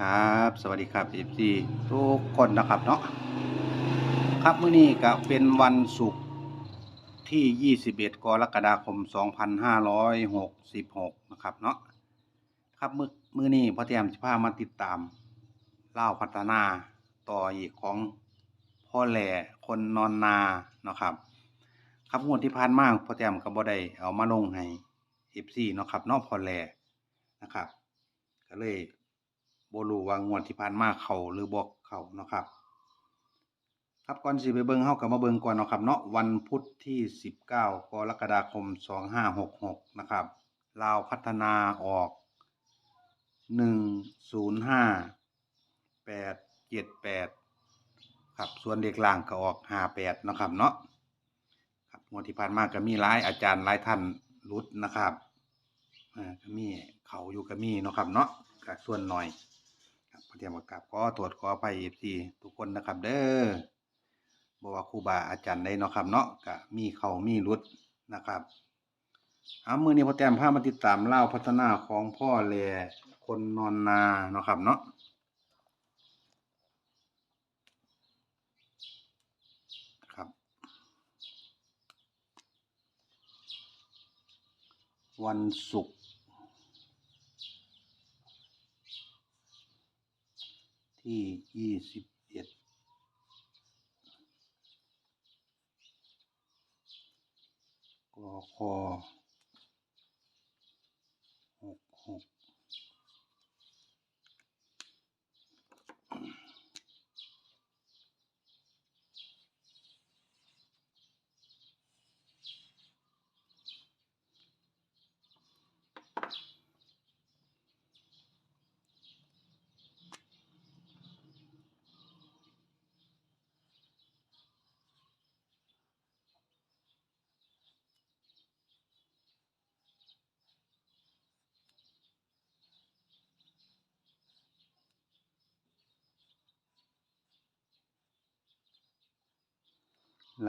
ครับ สวัสดีครับ FC ทุกคนนะครับเนาะครับมื้อนี้ก็เป็นวันศุกร์ที่ 21 กรกฎาคม 2566 นะครับเนาะครับมื้อมื้อนี้พ่อแต้มสิพามาติดตามเล่าพัฒนาต่ออีกของพ่อแหล่คนนอนนาเนาะครับ ครับงวดที่ผ่านมาพ่อแต้มก็บ่ได้เอามาลงให้ FC เนาะครับเนาะพ่อแหล่นะครับ ก็เลย บ่รู้ว่างวดที่ผ่านมาเขาหรือบ่เขาเนาะครับ ครับก่อนสิไปเบิ่งเฮาก็มาเบิ่งก่อนเนาะครับเนาะวันพุธที่ 19กรกฎาคม 2566 นะครับลาวพัฒนาออก 105 878 ครับ ส่วนเด็กล่างก็ออก 58เนาะครับเนาะครับงวดที่ผ่านมาก็มีหลายอาจารย์หลายท่านหลุดนะครับอ่าก็มีเขาอยู่ก็มีเนาะครับเนาะก็ส่วนหน้อย เตรียมกับขอตรวจขออภัย FC ทุกคนนะครับ เด้อบ่ว่าครูบาอาจารย์ใดเนาะครับเนาะก็มีเขามีหลุดนะครับเอามือนี้พอแต้มพามาติดตามเล่าพัฒนาของพ่อแลคนนอนนาเนาะครับเนาะครับ วันศุกร์ ที่ยี่สิบเอ็ดกคหกหก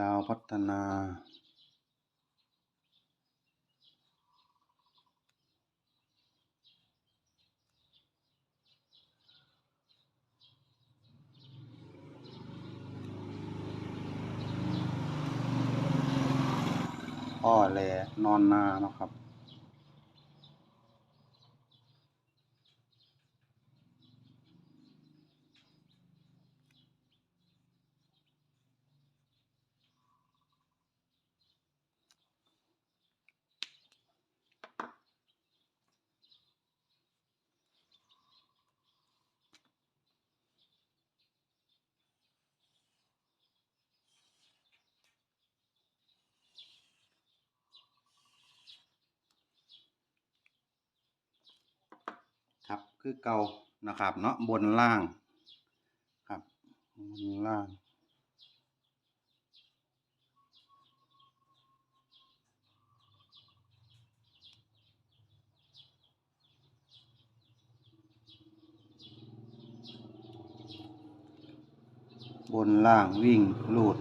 ลาวพัฒนา อ้อแลนอนนาเนาะครับ คือเก่านะครับ เนาะบนล่างครับบนล่างบนล่างวิ่งลูด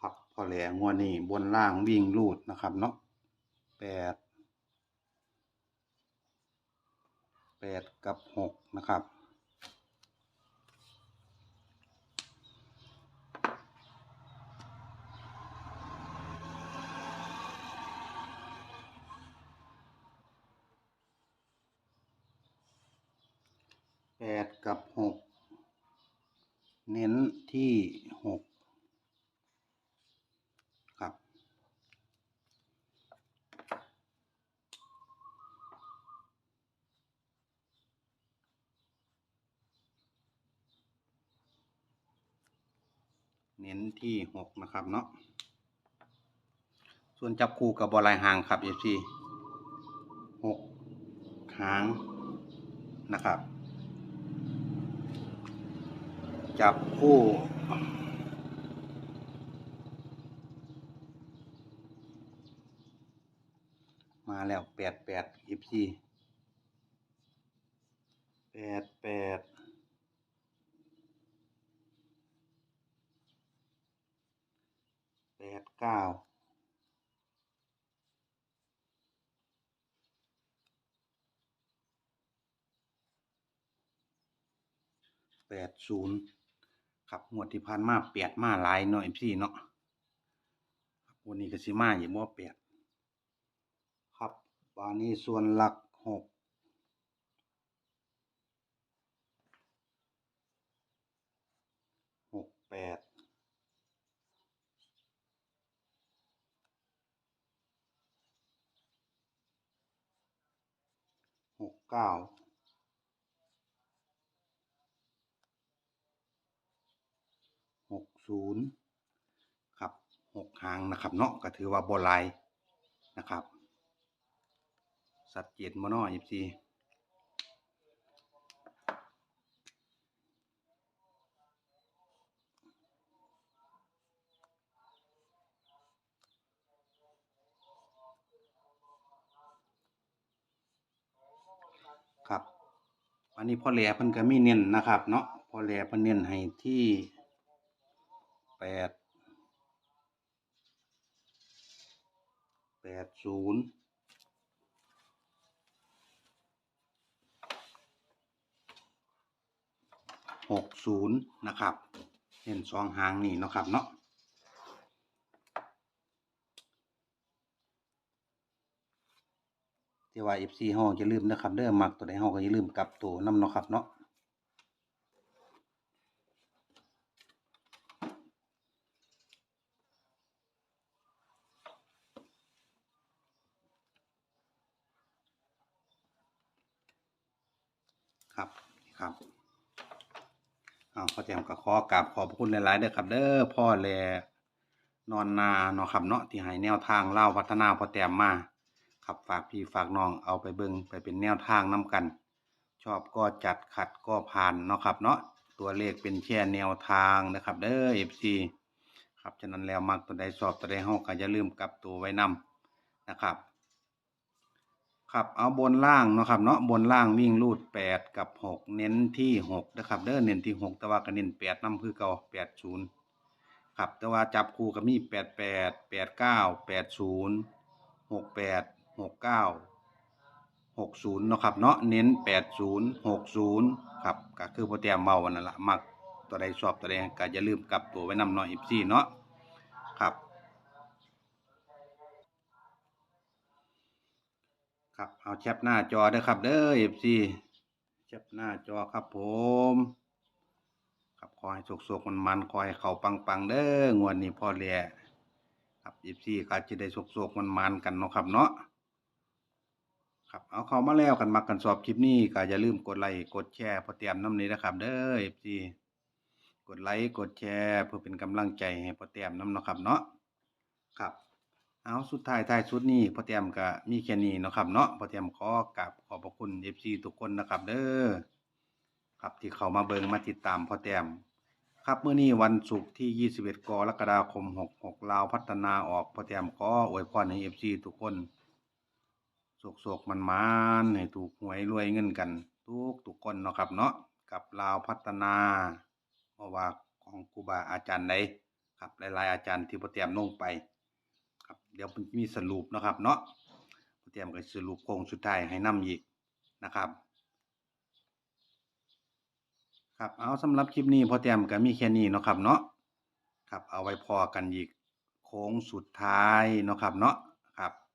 ครับ พอแหลงวดนี้บนล่างวิ่งลูดนะครับเนาะแปดแปดกับหกนะครับแปดกับหกเน้นที่หกครับ เน้น ที่หกนะครับเนาะส่วนจับคู่กับบอลายหางครับเอฟซีหกหางนะครับ จับคู่มาแล้วแปดแปดเอฟซีแปดแปด ดเก้าแปดศูนย์ครับงวดที่ผ่านมาแปดมาหลายเนาะเอฟซีเนาะวันนี้ก็สิมาอยู่บ่แปดครับบานนี้ส่วนหลักหกแปดห กเก้าหกศูนย์ครับหกหางนะครับเนาะก็ถือว่าบอลายนะครับ สัดเจ็ดมโนยิบซีครับ อั นนี้พ่อแหล่เพิ่นก็มีเน้นนะครับ เนาะพ่อแหล่เพิ่นเน้นให้ที่แปดแปดศูนย์หกศูนย์นะครับเน้นสองหางนี่นะครับเนาะ ที่ว่า FC เฮาอย่าลืมนะครับเด้อมักตัวใดเฮาก็อย่าลืมกลับตัวนำเนาะครับเนาะครับครับอ้าวพ่อแจมก็ขอกราบขอบคุณหลายๆเด้อครับ เด้อพ่อแลนอนนาเนาะครับเนาะที่ให้แนวทางเล่าพัฒนาพ่อแต้มมา ครับฝากพี่ฝากน้องเอาไปเบิงไปเป็นแนวทางน้ำกัน ชอบก็จัดขัดก็ผ่านเนาะครับ เนาะตัวเลขเป็นแค่แนวทางนะครับเด้อเอฟซีครับฉะนั้นแล้วมักตัวใดสอบตัวใดห้องก็อย่ลืมกลับตัวไว้นำนะครับ ครับเอาบนล่างเนาะครับเนาะบนล่างวิ่งรูด 8 กับ 6 เน้นที่6นะครับเด้อเน้นที่ 6 แต่ว่าก็เน้น8นำคือเก่า80ครับแต่ว่าจับคู่ก็มี 8 8 8 9 8 0 6 8 หกเก้าหกศูนย์เนาะครับเนาะเน้นแปดศูนย์หกศูนย์ครับก็คือโปรแกรมเมาวันนั่นละมักตัวใดชอบตัวใดก็อย่าลืมกลับตัวไว้นำเนาะอีซี่เนาะครับ ครับเอาแคปหน้าจอเด้อครับเด้อ FC แคปหน้าจอครับผมครับขอให้สุกๆมันมันๆขอให้เขาปังๆเด้องวดนี้พ่อแหล่ครับ FC ก็จะได้สุกๆมันมันกันเนาะครับเนาะ ครับเอาเข้ามาแล้วกันมักกันสอบคลิปนี้ก็อย่าลืมกดไลค์กดแชร์พอเตรียมน้ำนี้นะครับ เด้อ FC กดไลค์กดแชร์เพื่อเป็นกำลังใจให้พอเตรียมน้ำเนาะครับเนาะครับ เอาสุดท้ายท้ายสุดนี้พอเตรียมก็มีแค่นี้เนาะครับเนาะพอเตรียมขอกราบขอบพระคุณ FC ทุกคนนะครับ เด้อครับที่เข้ามาเบิงมาติดตามพอเตรียมครับเมื้อนี้วันศุกร์ที่ 21 กรกฎาคม 66 ลาวพัฒนาออกพอเตรียมขออวยพรให้ FC ทุกคน สุกๆมันๆให้ถูกหวยรวยเงินกัน ทุกทุกคนเนาะครับเนาะกับลาวพัฒนาเพราะว่าของครูบาอาจารย์ใดครับหลายๆอาจารย์ที่พ่อเตรียมลงไป ครับเดี๋ยวมีสรุปเนาะครับเนาะพระเตรียมกับสรุปโครงสุดท้ายให้นำอีกนะครับครับเอาสำหรับคลิปนี้พอเตรียมก็มีแค่นี้เนาะครับเนาะครับเอาไว้พอกันอีกโค้งสุดท้ายเนาะครับเนาะ